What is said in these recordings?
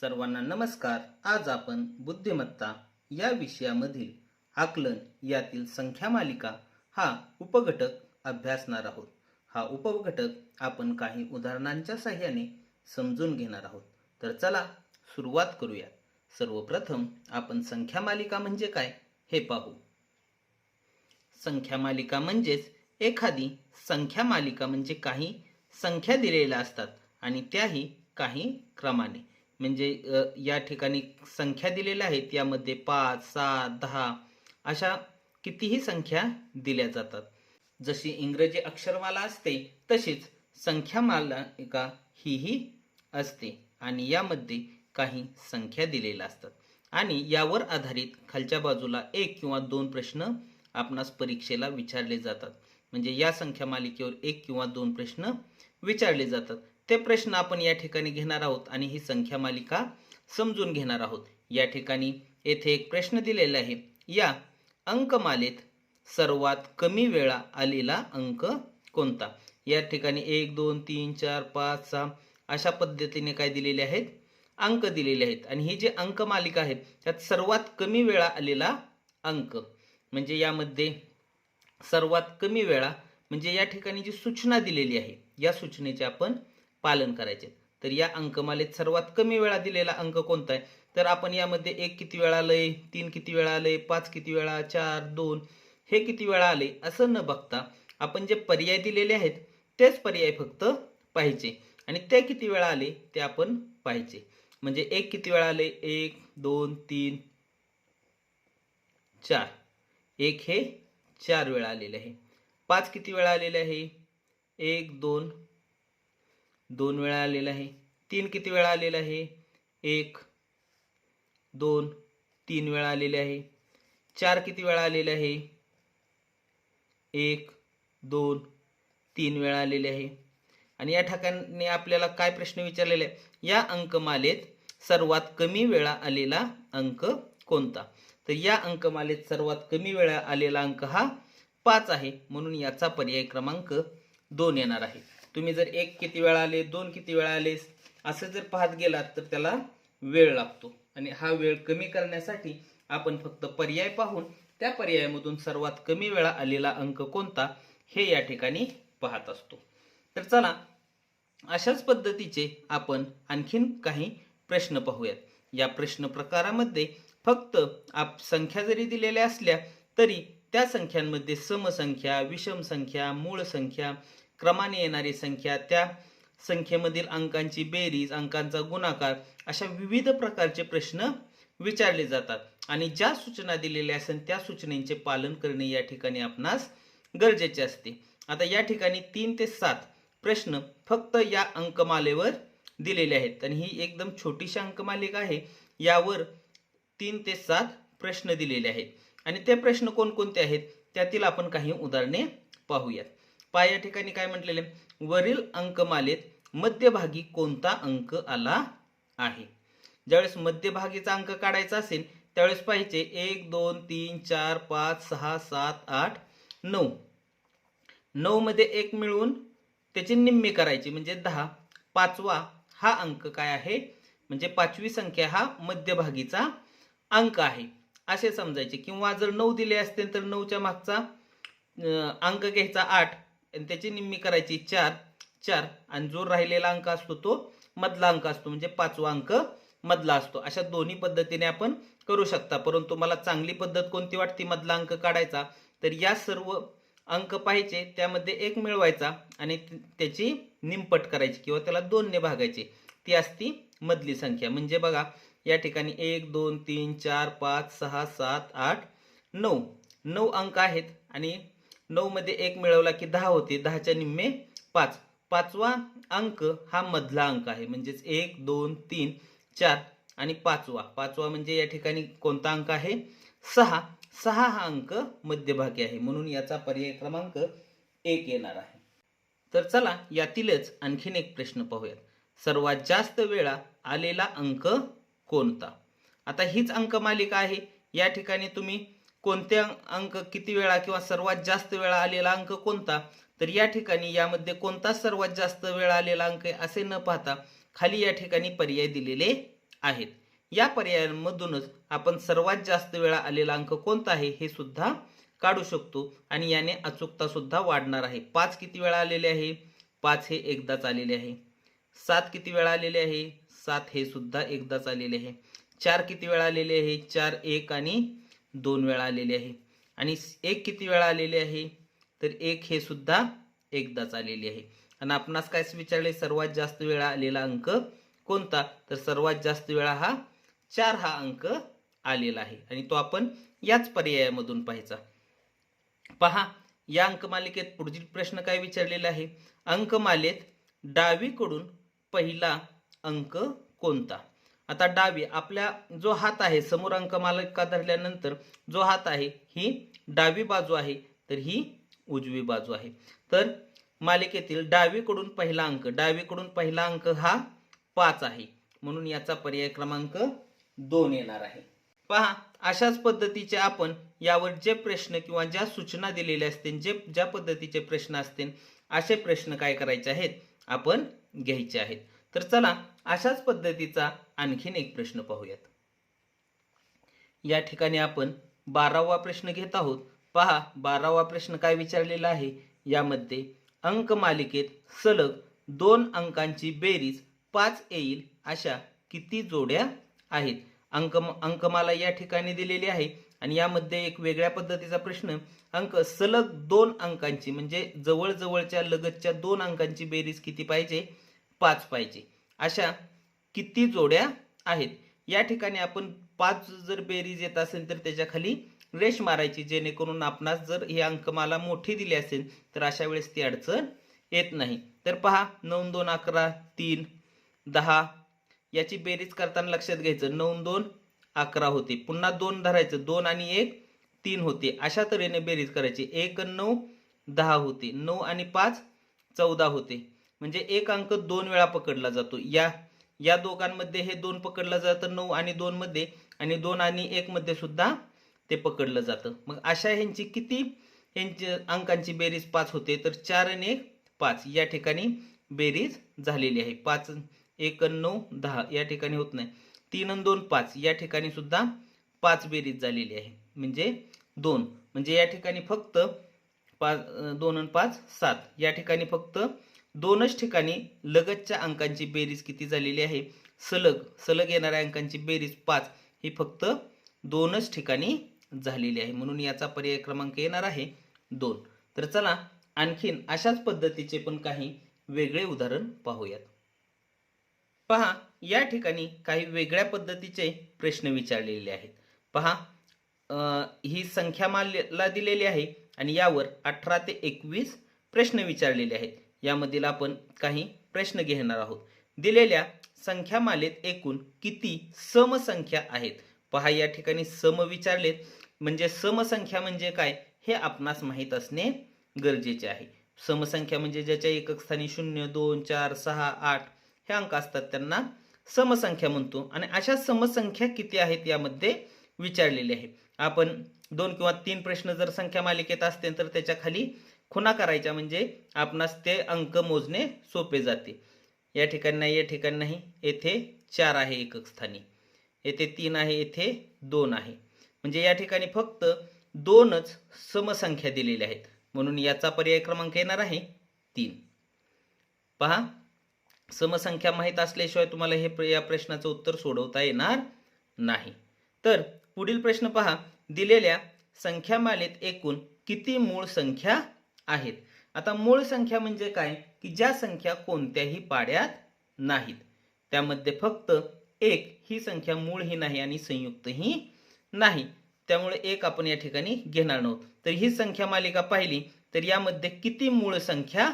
सर्वांना नमस्कार. आज आपण बुद्धिमत्ता या विषयामधील आकलन यातील संख्या मालिका हा उपघटक अभ्यासणार आहोत. हा उपघटक आपण काही उदाहरणांच्या सहाय्याने समजून घेणार आहोत. तर चला सुरुवात करूया. सर्वप्रथम आपण संख्या मालिका म्हणजे काय हे पाहू. संख्या मालिका म्हणजेच एखादी संख्या मालिका म्हणजे काही संख्या दिलेल्या असतात आणि त्याही काही क्रमाने. म्हणजे या ठिकाणी संख्या दिलेल्या आहेत. यामध्ये पाच सात दहा अशा कितीही संख्या दिल्या जातात. जशी इंग्रजी अक्षरमाला असते तशीच संख्या मालिका हीही असते. आणि यामध्ये काही संख्या दिलेल्या असतात. आणि यावर आधारित खालच्या बाजूला एक किंवा दोन प्रश्न आपणास परीक्षेला विचारले जातात. म्हणजे या संख्या मालिकेवर एक किंवा दोन प्रश्न विचारले जातात. ते प्रश्न आपण या ठिकाणी घेणार आहोत आणि ही संख्या मालिका समजून घेणार आहोत. या ठिकाणी येथे एक प्रश्न दिलेला आहे. या अंकमालेत सर्वात कमी वेळा आलेला अंक कोणता? या ठिकाणी एक दोन तीन चार पाच सहा अशा पद्धतीने काय दिलेले आहेत? अंक दिलेले आहेत. आणि ही जी अंकमालिका आहे त्यात सर्वात कमी वेळा आलेला अंक. म्हणजे यामध्ये सर्वात कमी वेळा म्हणजे या ठिकाणी जी सूचना दिलेली आहे या सूचनेचे आपण पालन करायचे. तर या अंकमालेत सर्वात कमी वेळा दिलेला अंक कोणता आहे? तर आपण यामध्ये एक किती वेळा आलंय तीन किती वेळा आलंय पाच किती वेळा चार दोन हे किती वेळा आले असं न बघता आपण जे पर्याय दिलेले आहेत तेच पर्याय फक्त पाहिजे आणि ते किती वेळा आले ते आपण पाहिजे म्हणजे एक किती वेळा आले? एक दोन तीन चार. एक हे चार वेळा आलेले आहे. पाच किती वेळा आलेले आहे? एक दोन दोन वेळा आलेला आहे. तीन किती वेळा आलेला आहे? एक दोन तीन वेळा आलेले आहे. चार किती वेळा आलेले आहे? एक दोन तीन वेळा आलेले आहे. आणि या ठिकाणी आपल्याला काय प्रश्न विचारलेला आहे या अंकमालेत सर्वात कमी वेळा आलेला अंक कोणता? तर या अंकमालेत सर्वात कमी वेळा आलेला अंक हा पाच आहे. म्हणून याचा पर्याय क्रमांक दोन येणार आहे. तुम्ही जर एक किती वेळा आले दोन किती वेळा आले असं जर पाहत गेलात तर त्याला वेळ लागतो. आणि हा वेळ कमी करण्यासाठी आपण फक्त पर्याय पाहून त्या पर्यायामधून सर्वात कमी वेळा आलेला अंक कोणता हे या ठिकाणी पाहत असतो. तर चला अशाच पद्धतीचे आपण आणखीन काही प्रश्न पाहूयात. या प्रश्न प्रकारामध्ये फक्त आप संख्या जरी दिलेल्या असल्या तरी त्या संख्यांमध्ये समसंख्या विषम संख्या मूळ संख्या क्रमाने येणारी संख्या त्या संख्येमधील अंकांची बेरीज अंकांचा गुणाकार अशा विविध प्रकारचे प्रश्न विचारले जातात. आणि ज्या सूचना दिलेल्या असेल त्या सूचनेचे पालन करणे या ठिकाणी आपणास गरजेचे असते. आता या ठिकाणी तीन ते सात प्रश्न फक्त या अंकमालेवर दिलेले आहेत. आणि ही एकदम छोटीशी अंकमालिका आहे. यावर तीन ते सात प्रश्न दिलेले आहेत. आणि ते प्रश्न कोणकोणते आहेत? त्यातील आपण काही उदाहरणे पाहूयात. पा या ठिकाणी काय म्हटलेले वरील अंकमालेत मध्यभागी कोणता अंक आला आहे? ज्यावेळेस मध्यभागीचा अंक काढायचा असेल त्यावेळेस पाहिजे एक दोन तीन चार पाच सहा सात आठ नऊ. नऊ मध्ये एक मिळवून त्याची निम्मी करायची म्हणजे दहा. पाचवा हा अंक काय आहे? म्हणजे पाचवी संख्या हा मध्यभागीचा अंक आहे. असे समजायचे. किंवा जर नऊ दिले असतील तर नऊच्या मागचा अंक घ्यायचा आठ. आणि त्याची निम्मी करायची चार चार आणि जो राहिलेला अंक असतो तो मधला अंक असतो म्हणजे पाचवा अंक मधला असतो. अशा दोन्ही पद्धतीने आपण करू शकता. परंतु मला चांगली पद्धत कोणती वाटते? मधला अंक काढायचा. तर या सर्व अंक पाहिजे त्यामध्ये एक मिळवायचा आणि त्याची निमपट करायची किंवा त्याला दोनने भागायची. ती असती मधली संख्या. म्हणजे बघा या ठिकाणी एक दोन तीन चार पाच सहा सात आठ नऊ. नऊ अंक आहेत आणि नऊ मध्ये एक मिळवला की दहा होते. दहाच्या निम्मे पाच. पाचवा अंक हा मधला अंक आहे. म्हणजेच एक दोन तीन चार आणि पाचवा. पाचवा म्हणजे या ठिकाणी कोणता अंक आहे? सहा. सहा हा अंक मध्यभागी आहे. म्हणून याचा पर्याय क्रमांक एक येणार आहे. तर चला यातीलच आणखीन एक प्रश्न पाहूयात. सर्वात जास्त वेळा आलेला अंक कोणता? आता हीच अंकमालिका आहे. या ठिकाणी तुम्ही कोणते अंक किती वेळा किंवा सर्वात जास्त वेळा आलेला अंक कोणता? तर या ठिकाणी यामध्ये कोणता सर्वात जास्त वेळा आलेला अंक आहे असे न पाहता खाली या ठिकाणी पर्याय दिलेले आहेत. या पर्यायांमधूनच आपण सर्वात जास्त वेळा आलेला अंक कोणता आहे हे सुद्धा काढू शकतो आणि याने अचूकता सुद्धा वाढणार आहे. पाच किती वेळा आलेले आहे? पाच हे एकदाच आलेले आहे. सात किती वेळा आलेले आहे? सात हे सुद्धा एकदाच आलेले आहे. चार किती वेळा आलेले आहे? चार एक आणि दोन वेळा आलेले आहे. आणि एक किती वेळा आलेली आहे? तर एक हे सुद्धा एकदाच आलेली आहे. आणि आपणास काय विचारले? सर्वात जास्त वेळा आलेला अंक कोणता? तर सर्वात जास्त वेळा हा चार हा अंक आलेला आहे. आणि तो आपण याच पर्यायामधून पाहायचा. पहा या अंकमालिकेत पुढील प्रश्न काय विचारलेला आहे? अंकमालेत डावीकडून पहिला अंक कोणता? आता डावी आपल्या जो हात आहे समोर अंकमालिका धरल्यानंतर जो हात आहे ही डावी बाजू आहे तर ही उजवी बाजू आहे. तर मालिकेतील डावीकडून पहिला अंक डावीकडून पहिला अंक हा पाच आहे. म्हणून याचा पर्याय क्रमांक दोन येणार आहे. पहा अशाच पद्धतीचे आपण यावर जे प्रश्न किंवा ज्या सूचना दिलेल्या असतील जे ज्या पद्धतीचे प्रश्न असतील असे प्रश्न काय करायचे आहेत आपण घ्यायचे आहेत. तर चला अशाच पद्धतीचा आणखीन एक प्रश्न पाहूयात. या ठिकाणी आपण बारावा प्रश्न घेत आहोत. पहा बारावा प्रश्न काय विचारलेला आहे? यामध्ये अंक मालिकेत सलग दोन अंकांची बेरीज पाच येईल अशा किती जोड्या आहेत? अंक अंकमाला या ठिकाणी दिलेली आहे. आणि यामध्ये एक वेगळ्या पद्धतीचा प्रश्न अंक सलग दोन अंकांची म्हणजे जवळजवळच्या लगतच्या दोन अंकांची बेरीज किती पाहिजे? पाच पाहिजे. अशा किती जोड्या आहेत? या ठिकाणी आपण पाच जर बेरीज येत असेल तर त्याच्याखाली रेश मारायची जेणेकरून आपणास जर ही अंकमाला मोठी दिली असेल तर अशा वेळेस ती अडचण येत नाही. तर पहा नऊ दोन अकरा तीन दहा याची बेरीज करताना लक्षात घ्यायचं. नऊ दोन अकरा होते. पुन्हा दोन धरायचं. दोन आणि एक तीन होते. अशा तऱ्हेने बेरीज करायची. एक नऊ दहा होते. नऊ आणि पाच चौदा होते. म्हणजे एक अंक दोन वेळा पकडला जातो. या या दोघांमध्ये हे दोन पकडलं जातं नऊ आणि दोन मध्ये आणि दोन आणि एक मध्ये सुद्धा ते पकडलं जातं. मग अशा ह्यांची किती ह्यांची अंकांची बेरीज पाच होते तर चार आणि एक पाच. या ठिकाणी बेरीज झालेली आहे. पाच एक नऊ दहा. या ठिकाणी होत नाही. तीन आणि दोन पाच. या ठिकाणी सुद्धा पाच बेरीज झालेली आहे. म्हणजे दोन. म्हणजे या ठिकाणी फक्त पाच दोन आणि पाच सात. या ठिकाणी फक्त दोनच ठिकाणी लगतच्या अंकांची बेरीज किती झालेली आहे? सलग सलग येणाऱ्या अंकांची बेरीज पाच. ही फक्त दोनच ठिकाणी झालेली आहे. म्हणून याचा पर्याय क्रमांक येणार आहे दोन. तर चला आणखीन अशाच पद्धतीचे पण काही वेगळे उदाहरण पाहूयात. पहा या ठिकाणी काही वेगळ्या पद्धतीचे प्रश्न विचारलेले आहेत. पहा ही संख्या माला दिलेली आहे आणि यावर अठरा ते एकवीस प्रश्न विचारलेले आहेत. यामधील आपण काही प्रश्न घेणार आहोत. दिलेल्या संख्यामालेत एकूण किती समसंख्या आहेत? पहा या ठिकाणी सम विचारलेत. म्हणजे समसंख्या म्हणजे काय? हे आपणास माहीत असणे गरजेचे आहे. समसंख्या म्हणजे ज्याच्या एकक स्थानी शून्य दोन चार सहा आठ हे अंक असतात त्यांना समसंख्या म्हणतो. आणि अशा समसंख्या किती आहेत यामध्ये विचारलेली आहे. आपण दोन किंवा तीन प्रश्न जर संख्या मालिकेत असतील तर त्याच्याखाली खुणा करायच्या म्हणजे आपणास ते अंक मोजणे सोपे जाते. या ठिकाणी नाही या ठिकाणी नाही. येथे चार आहे एकक स्थानी. येथे तीन आहे येथे दोन आहे. म्हणजे या ठिकाणी फक्त दोनच समसंख्या दिलेल्या आहेत. म्हणून याचा पर्याय क्रमांक येणार आहे तीन. पहा समसंख्या माहीत असल्याशिवाय तुम्हाला हे प्र- या प्रश्नाचं उत्तर सोडवता येणार नाही. तर पुढील प्रश्न पहा. दिलेल्या संख्यामालेत एकूण किती मूळ संख्या आहेत? आता मूळ संख्या म्हणजे काय? की ज्या संख्या कोणत्याही पाड्यात नाहीत. त्यामध्ये फक्त एक ही संख्या मूळ ही नाही आणि संयुक्त ही नाही. त्यामुळे एक आपण या ठिकाणी घेणार नव्हतो. तर ही संख्या मालिका पाहिली तर यामध्ये किती मूळ संख्या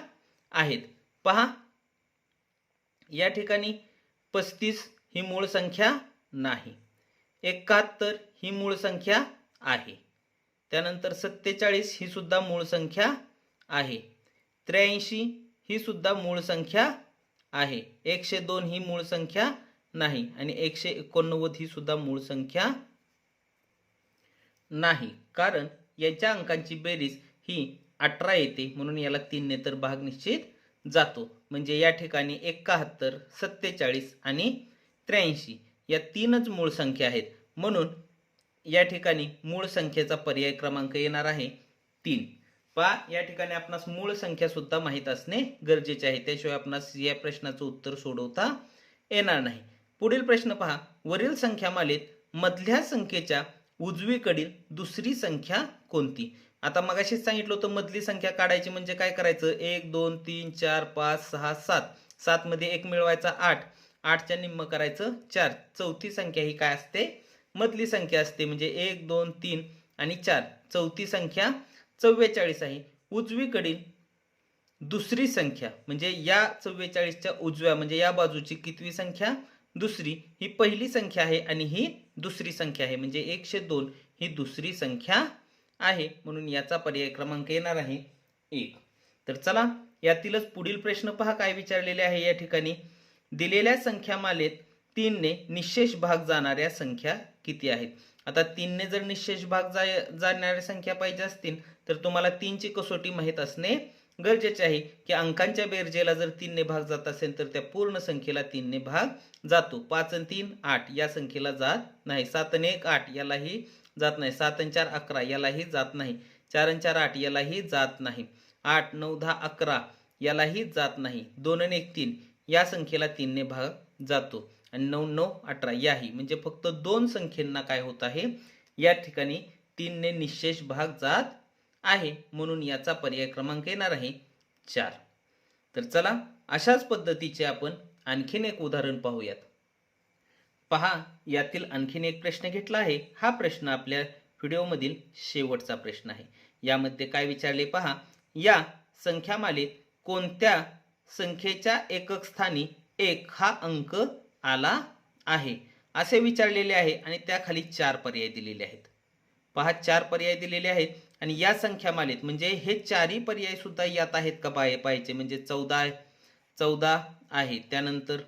आहेत? पहा. या ठिकाणी पस्तीस ही मूळ संख्या नाही. एकाहत्तर ही मूळ संख्या आहे. त्यानंतर सत्तेचाळीस ही सुद्धा मूळ संख्या आहे. त्र्याऐंशी ही सुद्धा मूळ संख्या आहे. एकशे दोन ही मूळ संख्या नाही आणि एकशे एकोणनव्वद ही सुद्धा मूळ संख्या नाही. कारण याच्या अंकांची बेरीज ही अठरा येते म्हणून याला तीनने तर भाग निश्चित जातो. म्हणजे या ठिकाणी एकाहत्तर सत्तेचाळीस आणि त्र्याऐंशी. या तीनच मूळ संख्या आहेत. म्हणून या ठिकाणी मूळ संख्येचा पर्याय क्रमांक येणार आहे तीन. पहा या ठिकाणी आपणास मूळ संख्या सुद्धा माहीत असणे गरजेचे आहे. त्याशिवाय आपणास या प्रश्नाचं उत्तर सोडवता येणार नाही. पुढील प्रश्न पहा. वरील संख्यामालेत मधल्या संख्येच्या उजवीकडील दुसरी संख्या कोणती? आता मगाशीच सांगितलं होतं मधली संख्या काढायची म्हणजे काय करायचं? एक दोन तीन चार पाच सहा सात. सातमध्ये एक मिळवायचा आठ. आठच्या निम्म करायचं. चार. चौथी संख्या ही काय असते? मधली संख्या असते म्हणजे एक दोन तीन आणि चार. चौथी संख्या चव्वेचाळीस आहे. उजवीकडील दुसरी संख्या म्हणजे या चव्वेचाळीसच्या उजव्या म्हणजे या बाजूची कितवी संख्या? दुसरी. ही पहिली संख्या आहे आणि ही दुसरी संख्या आहे म्हणजे एकशे दोन ही दुसरी संख्या आहे. म्हणून याचा पर्याय क्रमांक येणार आहे एक. तर चला यातीलच पुढील प्रश्न पहा काय विचारलेले आहे या ठिकाणी. दिलेल्या संख्यामालेत तीनने निशेष भाग जाणाऱ्या संख्या किती आहेत? आता तीनने जर निशेष भाग जा जाणाऱ्या संख्या पाहिजे असतील तर तुम्हाला तीनची कसोटी माहीत असणे गरजेचे आहे. की अंकांच्या बेरजेला जर तीनने भाग जात असेल तर त्या पूर्ण संख्येला तीनने भाग जातो. पाच आणि तीन आठ. या संख्येला जात नाही. सात आणि एक आठ. यालाही जात नाही. सात आणि चार अकरा. यालाही जात नाही. चार आणि चार आठ. यालाही जात नाही. आठ नऊ दहा अकरा. यालाही जात नाही. दोन आणि एक तीन. या संख्येला तीनने भाग जातो. आणि नऊ नऊ अठरा याही. म्हणजे फक्त दोन संख्येंना काय होत आहे? या ठिकाणी तीनने निशेष भाग जात आहे. म्हणून याचा पर्याय क्रमांक येणार आहे चार. तर चला अशाच पद्धतीचे आपण आणखीन एक उदाहरण पाहूयात. पहा यातील आणखीन एक प्रश्न घेतला आहे. हा प्रश्न आपल्या व्हिडिओमधील शेवटचा प्रश्न आहे. यामध्ये काय विचारले पहा? या संख्यामालेत कोणत्या संख्येच्या एकक स्थानी एक हा अंक आला आहे. असे विचारलेले आहे आणि त्याखाली चार पर्याय दिलेले आहेत. पहा चार पर्याय दिलेले आहेत आणि या संख्यामालेत म्हणजे हे चारही पर्याय सुद्धा यात आहेत का पाय पाहायचे? म्हणजे चौदा चौदा आहे. त्यानंतर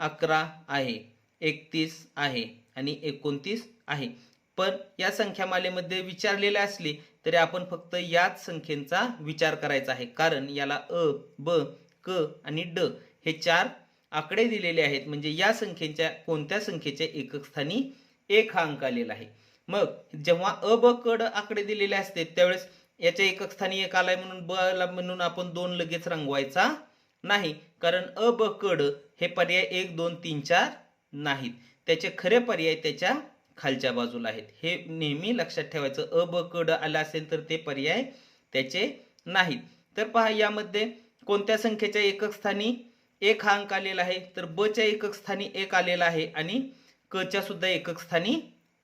अकरा आहे. एकतीस आहे आणि एकोणतीस आहे. पण या संख्यामालेमध्ये विचारलेले असले तरी आपण फक्त याच संख्येचा विचार करायचा आहे. कारण याला अ ब क आणि ड हे चार आकडे दिलेले आहेत. म्हणजे या संख्येच्या कोणत्या संख्येच्या एकक स्थानी एक हा अंक आलेला आहे. मग जेव्हा अ ब कड आकडे दिलेले असते त्यावेळेस याच्या एकक स्थानी एक आलाय म्हणून ब ला म्हणून आपण दोन लगेच रंगवायचा नाही. कारण अ ब कड हे पर्याय एक दोन तीन चार नाहीत. त्याचे खरे पर्याय त्याच्या खालच्या बाजूला आहेत. हे नेहमी लक्षात ठेवायचं. अ ब कड आलं असेल तर ते पर्याय त्याचे नाहीत. तर पहा यामध्ये कोणत्या संख्येच्या एकक स्थानी एक हा अंक आलेला आहे तर ब च्या एकक स्थानी एक आलेला आहे आणि क च्या सुद्धा एकक स्थानी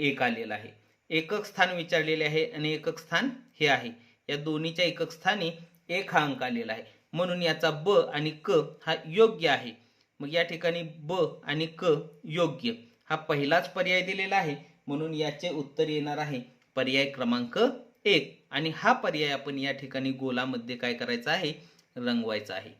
एक आलेला आहे. एकक स्थान विचारलेले आहे आणि एकक स्थान हे आहे. या दोन्हीच्या एकक स्थानी एक हा अंक आलेला आहे. म्हणून याचा ब आणि क हा योग्य आहे. मग या ठिकाणी ब आणि क योग्य हा पहिलाच पर्याय दिलेला आहे. म्हणून याचे उत्तर येणार आहे पर्याय क्रमांक एक. आणि हा पर्याय आपण या ठिकाणी गोलामध्ये काय करायचा आहे? रंगवायचा आहे.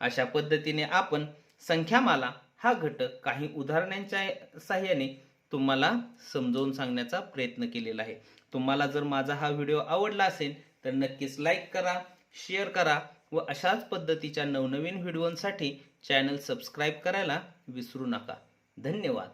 अशा पद्धतीने आपण संख्यामाला हा घटक काही उदाहरणांच्या साह्याने तुम्हाला समजावून सांगण्याचा प्रयत्न केलेला आहे. तुम्हाला जर माझा हा व्हिडिओ आवडला असेल तर नक्कीच लाईक करा शेअर करा व अशाच पद्धतीच्या नवनवीन व्हिडिओंसाठी चॅनल सबस्क्राईब करायला विसरू नका. धन्यवाद.